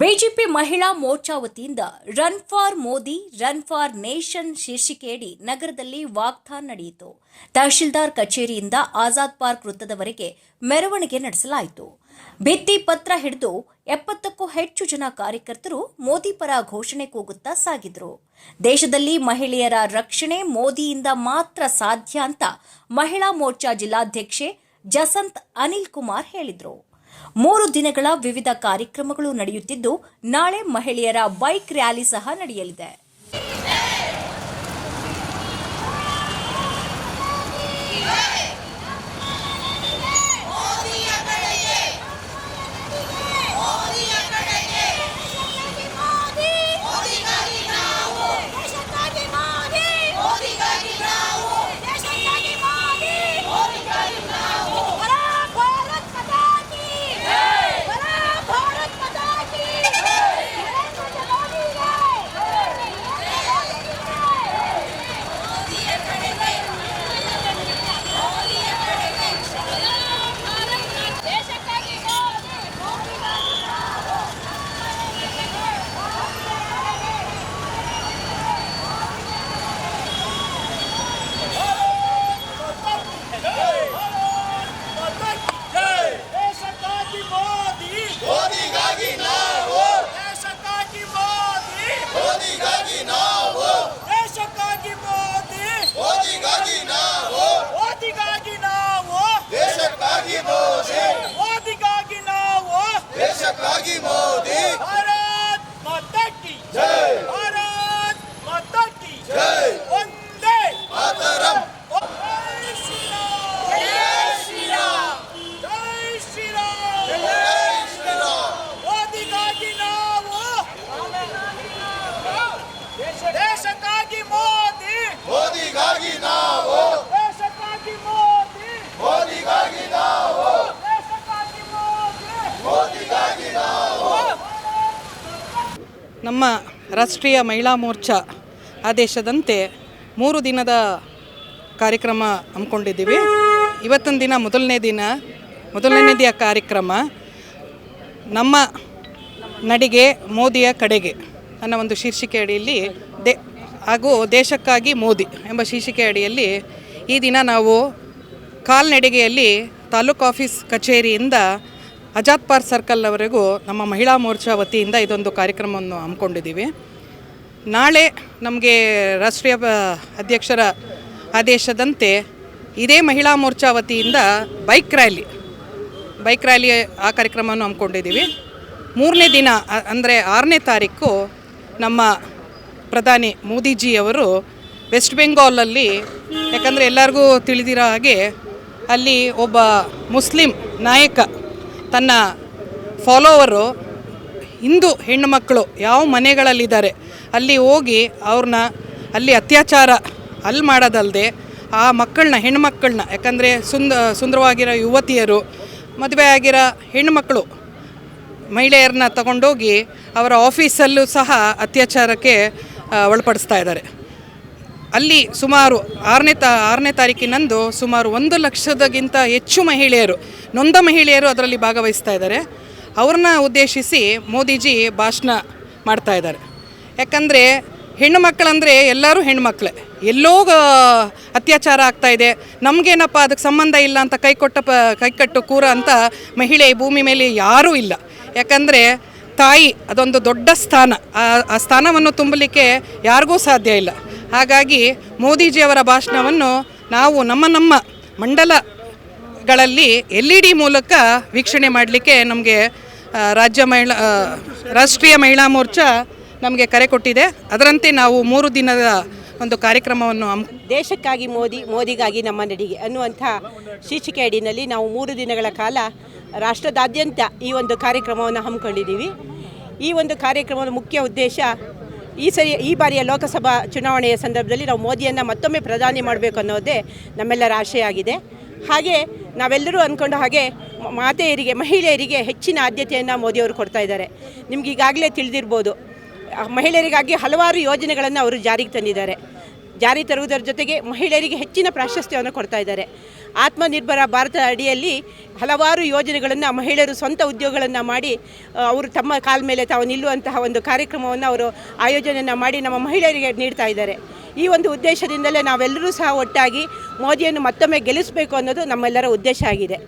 BJP Mahila Morcha ವತಿಯಿಂದ run for Modi, run for nation ಶೀರ್ಷಿಕೆಯಡಿ ನಗರದಲ್ಲಿ ವಾಗ್ದಾನ್ ನಡೆಯಿತು. ತಹಶೀಲ್ದಾರ್ ಕಚೇರಿಯಿಂದ ಆಜಾದ್ ಪಾರ್ಕ್ ವೃತ್ತದವರೆಗೆ ಮೆರವಣಿಗೆ ನಡೆಸಲಾಯಿತು. ಭಿತ್ತಿ ಪತ್ರ ಹಿಡಿದು ಎಪ್ಪತ್ತಕ್ಕೂ ಹೆಚ್ಚು ಜನ ಕಾರ್ಯಕರ್ತರು ಮೋದಿ ಪರ ಘೋಷಣೆ ಕೂಗುತ್ತಾ ಸಾಗಿದ್ರು. ದೇಶದಲ್ಲಿ ಮಹಿಳೆಯರ ರಕ್ಷಣೆ ಮೋದಿಯಿಂದ ಮಾತ್ರ ಸಾಧ್ಯ ಅಂತ ಮಹಿಳಾ ಮೋರ್ಚಾ ಜಿಲ್ಲಾಧ್ಯಕ್ಷೆ ಜಸಂತ್ ಅನಿಲ್ ಕುಮಾರ್ ಹೇಳಿದರು. ಮೂರು ದಿನಗಳ ವಿವಿಧ ಕಾರ್ಯಕ್ರಮಗಳು ನಡೆಯುತ್ತಿದ್ದು ನಾಳೆ ಮಹಿಳೆಯರ ಬೈಕ್ ರ್ಯಾಲಿ ಸಹ ನಡೆಯಲಿದೆ ದೇಶಕ್ಕಾಗಿ ಮೋದಿ ಮೋದಿಗಾಗಿ ನಾವು ದೇಶಕ್ಕಾಗಿ ಮೋದಿ ಮೋದಿಗಾಗಿ ನಾವು ದೇಶಕ್ಕಾಗಿ ಮೋದಿ ಮೋದಿಗಾಗಿ ನಾವು ದೇಶಕ್ಕಾಗಿ ಮೋದಿ ಮೋದಿಗಾಗಿ ನಾವು ಮೋದಿಗಾಗಿ ನಾವು ದೇಶಕ್ಕಾಗಿ ಮೋದಿ ಮೋದಿಗಾಗಿ ನಾವು ದೇಶಕ್ಕಾಗಿ ಮೋದಿ ಭಾರತ್ ಮಾತಾ ಕಿ ಜೈ ಭಾರತ್ ಮಾತಾ ಕಿ ಜೈ ಒಂದೇ ಮಾತರಂ ಜೈ ಶ್ರೀರಾಮ್ ಜೈ ಶ್ರೀರಾಮ್ ಜೈ ಶ್ರೀರಾಮ್ ಮೋದಿಗಾಗಿ ನಾವು ದೇಶಕ್ಕಾಗಿ ಮೋದಿ ಮೋದಿಗಾಗಿ ನಾವು ದೇಶಕ್ಕಾಗಿ ಮೋದಿ ಮೋದಿಗಾಗಿ ನಾವು ದೇಶಕ್ಕಾಗಿ ಮೋದಿ ಮೋದಿಗಾಗಿ ನಾವು ನಮ್ಮ ರಾಷ್ಟ್ರೀಯ ಮಹಿಳಾ ಮೋರ್ಚಾ ಆದೇಶದಂತೆ ಮೂರು ದಿನದ ಕಾರ್ಯಕ್ರಮ ಹಮ್ಮಿಕೊಂಡಿದ್ದೀವಿ. ಇವತ್ತಿನ ದಿನ ಮೊದಲನೇ ದಿನ ಮೊದಲನೇದಿಯ ಕಾರ್ಯಕ್ರಮ ನಮ್ಮ ನಡಿಗೆ, ಮೋದಿಯ ಕಡೆಗೆ ಅನ್ನೋ ಒಂದು ಶೀರ್ಷಿಕೆ ಅಡಿಯಲ್ಲಿ ದೇ, ಹಾಗೂ ದೇಶಕ್ಕಾಗಿ ಮೋದಿ ಎಂಬ ಶೀರ್ಷಿಕೆ ಅಡಿಯಲ್ಲಿ ಈ ದಿನ ನಾವು ಕಾಲ್ನಡಿಗೆಯಲ್ಲಿ ತಾಲೂಕು ಆಫೀಸ್ ಕಚೇರಿಯಿಂದ ಅಜಾದ್ ಪಾರ್ಕ್ ಸರ್ಕಲ್ವರೆಗೂ ನಮ್ಮ ಮಹಿಳಾ ಮೋರ್ಚಾ ವತಿಯಿಂದ ಇದೊಂದು ಕಾರ್ಯಕ್ರಮವನ್ನು ಹಮ್ಮಿಕೊಂಡಿದ್ದೀವಿ. ನಾಳೆ ನಮಗೆ ರಾಷ್ಟ್ರೀಯ ಅಧ್ಯಕ್ಷರ ಆದೇಶದಂತೆ ಇದೇ ಮಹಿಳಾ ಮೋರ್ಚಾ ವತಿಯಿಂದ ಬೈಕ್ ರ್ಯಾಲಿ ಬೈಕ್ ರ್ಯಾಲಿ ಆ ಕಾರ್ಯಕ್ರಮವನ್ನು ಹಮ್ಮಿಕೊಂಡಿದ್ದೀವಿ. ಮೂರನೇ ದಿನ ಅಂದರೆ ಆರನೇ ತಾರೀಕು ನಮ್ಮ ಪ್ರಧಾನಿ ಮೋದಿಜಿಯವರು ವೆಸ್ಟ್ ಬೆಂಗಾಲಲ್ಲಿ, ಯಾಕಂದರೆ ಎಲ್ಲರಿಗೂ ತಿಳಿದಿರೋ ಹಾಗೆ ಅಲ್ಲಿ ಒಬ್ಬ ಮುಸ್ಲಿಂ ನಾಯಕ ತನ್ನ ಫಾಲೋವರು ಹಿಂದೂ ಹೆಣ್ಣು ಮಕ್ಕಳು ಯಾವ ಮನೆಗಳಲ್ಲಿದ್ದಾರೆ, ಅಲ್ಲಿ ಹೋಗಿ ಅವ್ರನ್ನ, ಅಲ್ಲಿ ಅತ್ಯಾಚಾರ ಅಲ್ಲಿ ಮಾಡೋದಲ್ಲದೆ ಆ ಮಕ್ಕಳನ್ನ ಹೆಣ್ಮಕ್ಕಳನ್ನ ಯಾಕಂದರೆ ಸುಂದ, ಸುಂದರವಾಗಿರೋ ಯುವತಿಯರು, ಮದುವೆ ಆಗಿರೋ ಹೆಣ್ಣುಮಕ್ಕಳು, ಮಹಿಳೆಯರನ್ನ ತಗೊಂಡೋಗಿ ಅವರ ಆಫೀಸಲ್ಲೂ ಸಹ ಅತ್ಯಾಚಾರಕ್ಕೆ ಒಳಪಡಿಸ್ತಾ ಇದ್ದಾರೆ. ಅಲ್ಲಿ ಸುಮಾರು ಆರನೇ ತಾ, ಆರನೇ ತಾರೀಕಿನಂದು ಸುಮಾರು ಒಂದು ಲಕ್ಷದಗಿಂತ ಹೆಚ್ಚು ಮಹಿಳೆಯರು, ನೊಂದ ಮಹಿಳೆಯರು ಅದರಲ್ಲಿ ಭಾಗವಹಿಸ್ತಾ ಇದ್ದಾರೆ. ಅವ್ರನ್ನ ಉದ್ದೇಶಿಸಿ ಮೋದಿಜಿ ಭಾಷಣ ಮಾಡ್ತಾ ಇದ್ದಾರೆ. ಯಾಕಂದರೆ ಹೆಣ್ಣು ಮಕ್ಕಳಂದರೆ ಎಲ್ಲರೂ ಹೆಣ್ಮಕ್ಳೇ ಎಲ್ಲೋ ಅತ್ಯಾಚಾರ ಆಗ್ತಾ ಇದೆ. ನಮಗೇನಪ್ಪ ಅದಕ್ಕೆ ಸಂಬಂಧ ಇಲ್ಲ ಅಂತ ಕೈ ಕೊಟ್ಟ ಪ ಕೈಕಟ್ಟು ಕೂರ ಅಂತ ಮಹಿಳೆ ಭೂಮಿ ಮೇಲೆ ಯಾರೂ ಇಲ್ಲ. ಯಾಕಂದರೆ ತಾಯಿ ಅದೊಂದು ದೊಡ್ಡ ಸ್ಥಾನ. ಆ ಸ್ಥಾನವನ್ನು ತುಂಬಲಿಕ್ಕೆ ಯಾರಿಗೂ ಸಾಧ್ಯ ಇಲ್ಲ. ಹಾಗಾಗಿ ಮೋದಿಜಿಯವರ ಭಾಷಣವನ್ನು ನಾವು ನಮ್ಮ ನಮ್ಮ ಮಂಡಲಗಳಲ್ಲಿ ಎಲ್ ಇ ಡಿ ಮೂಲಕ ವೀಕ್ಷಣೆ ಮಾಡಲಿಕ್ಕೆ ನಮಗೆ ರಾಜ್ಯ ಮಹಿಳಾ ರಾಷ್ಟ್ರೀಯ ಮಹಿಳಾ ಮೋರ್ಚಾ ನಮಗೆ ಕರೆ ಕೊಟ್ಟಿದೆ. ಅದರಂತೆ ನಾವು ಮೂರು ದಿನದ ಒಂದು ಕಾರ್ಯಕ್ರಮವನ್ನು ದೇಶಕ್ಕಾಗಿ ಮೋದಿ, ಮೋದಿಗಾಗಿ ನಮ್ಮ ನಡಿಗೆ ಅನ್ನುವಂಥ ಶೀರ್ಷಿಕೆ ಅಡಿನಲ್ಲಿ ನಾವು ಮೂರು ದಿನಗಳ ಕಾಲ ರಾಷ್ಟ್ರದಾದ್ಯಂತ ಈ ಒಂದು ಕಾರ್ಯಕ್ರಮವನ್ನು ಹಮ್ಮಿಕೊಂಡಿದ್ದೀವಿ. ಈ ಒಂದು ಕಾರ್ಯಕ್ರಮದ ಮುಖ್ಯ ಉದ್ದೇಶ ಈ ಸರಿ, ಈ ಬಾರಿಯ ಲೋಕಸಭಾ ಚುನಾವಣೆಯ ಸಂದರ್ಭದಲ್ಲಿ ನಾವು ಮೋದಿಯನ್ನು ಮತ್ತೊಮ್ಮೆ ಪ್ರಧಾನಿ ಮಾಡಬೇಕು ಅನ್ನೋದೇ ನಮ್ಮೆಲ್ಲರ ಆಶೆಯಾಗಿದೆ. ಹಾಗೆ ನಾವೆಲ್ಲರೂ ಅಂದ್ಕೊಂಡ ಹಾಗೆ ಮಾತೆಯರಿಗೆ, ಮಹಿಳೆಯರಿಗೆ ಹೆಚ್ಚಿನ ಆದ್ಯತೆಯನ್ನು ಮೋದಿಯವರು ಕೊಡ್ತಾ ಇದ್ದಾರೆ. ನಿಮ್ಗೆ ಈಗಾಗಲೇ ತಿಳಿದಿರ್ಬೋದು ಮಹಿಳೆಯರಿಗಾಗಿ ಹಲವಾರು ಯೋಜನೆಗಳನ್ನು ಅವರು ಜಾರಿಗೆ ತಂದಿದ್ದಾರೆ. ಜಾರಿ ತರುವುದರ ಜೊತೆಗೆ ಮಹಿಳೆಯರಿಗೆ ಹೆಚ್ಚಿನ ಪ್ರಾಶಸ್ತ್ಯವನ್ನು ಕೊಡ್ತಾ ಇದ್ದಾರೆ. ಆತ್ಮನಿರ್ಭರ ಭಾರತ ಅಡಿಯಲ್ಲಿ ಹಲವಾರು ಯೋಜನೆಗಳನ್ನು ಮಹಿಳೆಯರು ಸ್ವಂತ ಉದ್ಯೋಗಗಳನ್ನು ಮಾಡಿ ಅವರು ತಮ್ಮ ಕಾಲ ಮೇಲೆ ತಾವು ನಿಲ್ಲುವಂತಹ ಒಂದು ಕಾರ್ಯಕ್ರಮವನ್ನು ಅವರು ಆಯೋಜನೆಯನ್ನು ಮಾಡಿ ನಮ್ಮ ಮಹಿಳೆಯರಿಗೆ ನೀಡ್ತಾ ಇದ್ದಾರೆ. ಈ ಒಂದು ಉದ್ದೇಶದಿಂದಲೇ ನಾವೆಲ್ಲರೂ ಸಹ ಒಟ್ಟಾಗಿ ಮೋದಿಯನ್ನು ಮತ್ತೊಮ್ಮೆ ಗೆಲ್ಲಿಸಬೇಕು ಅನ್ನೋದು ನಮ್ಮೆಲ್ಲರ ಉದ್ದೇಶ ಆಗಿದೆ.